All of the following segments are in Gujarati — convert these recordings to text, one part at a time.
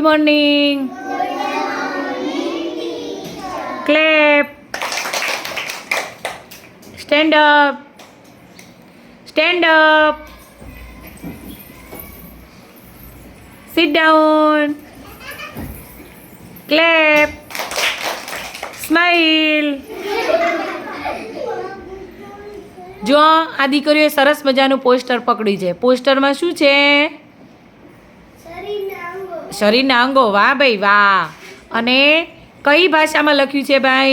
Good morning clap stand up stand up sit down clap smile જો આ દીકરીઓએ સરસ મજાનું પોસ્ટર પકડ્યું છે. પોસ્ટરમાં શું છે? શરીરના અંગો, વાહ ભાઈ, વાહ. અને કઈ ભાષામાં લખ્યું છે ભાઈ?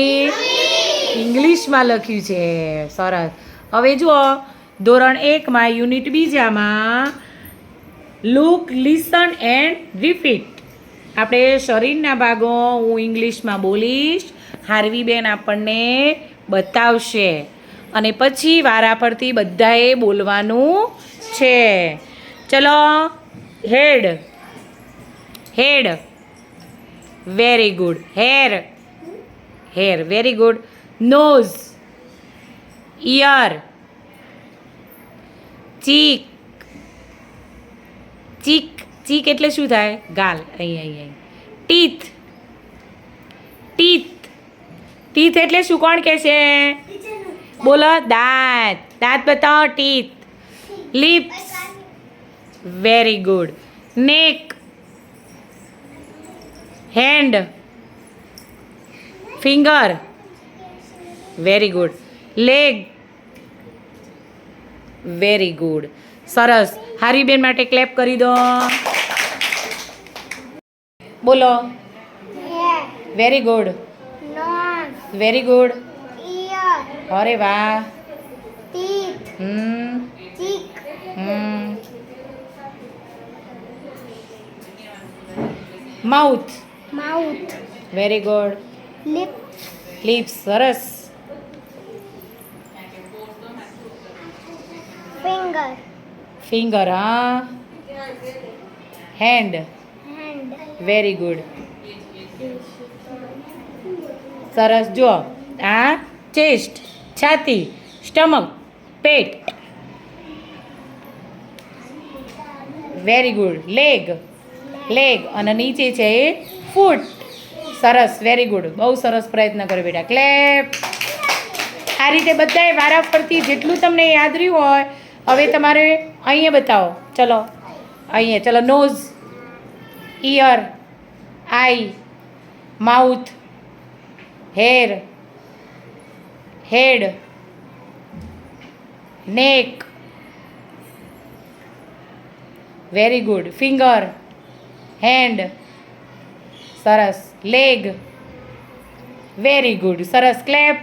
ઇંગ્લિશમાં લખ્યું છે. સરસ. હવે જુઓ, ધોરણ એકમાં યુનિટ બીજામાં લુક લિસન એન્ડ રિપીટ આપણે શરીરના ભાગો હું ઇંગ્લિશમાં બોલીશ હાર્વીબેન આપણને બતાવશે. અને પછી વારા પરથી બધાએ બોલવાનું છે. ચલો, head. Head. Very good hair hair very good nose ear cheek cheek cheek એટલે શું થાય? ગાલ. અહીં અહીં ટીથ ટીથ ટીથ એટલે શું? કોણ કહેશે બોલો. દાંત. દાંત બતાવો. Teeth lips very good neck hand finger very good leg very good સરસ હારીબેન માટે ક્લેપ કરી દો. બોલો. વેરી ગુડ વેરી ગુડ અરે વાહ. Mouth mouth, very good lips, lips સરસ. ફિંગર ફિંગર હા. હેન્ડ હેન્ડ વેરી ગુડ સરસ જો આ ચેસ્ટ છાતી સ્ટમક પેટ. વેરી ગુડ લેગ લેગ અને નીચે છે એ ફૂટ સરસ વેરી ગુડ બહુ સરસ પ્રયત્ન કર્યો બેટા. ક્લેપ આ રીતે બધાએ વારા ફરતી જેટલું તમને યાદ રહ્યું હોય, હવે તમારે અહીંયા બતાવો. ચલો, અહીંયા, ચલો nose ear eye mouth hair head neck very good finger hand સરસ લેગ. વેરી ગુડ સરસ. ક્લેપ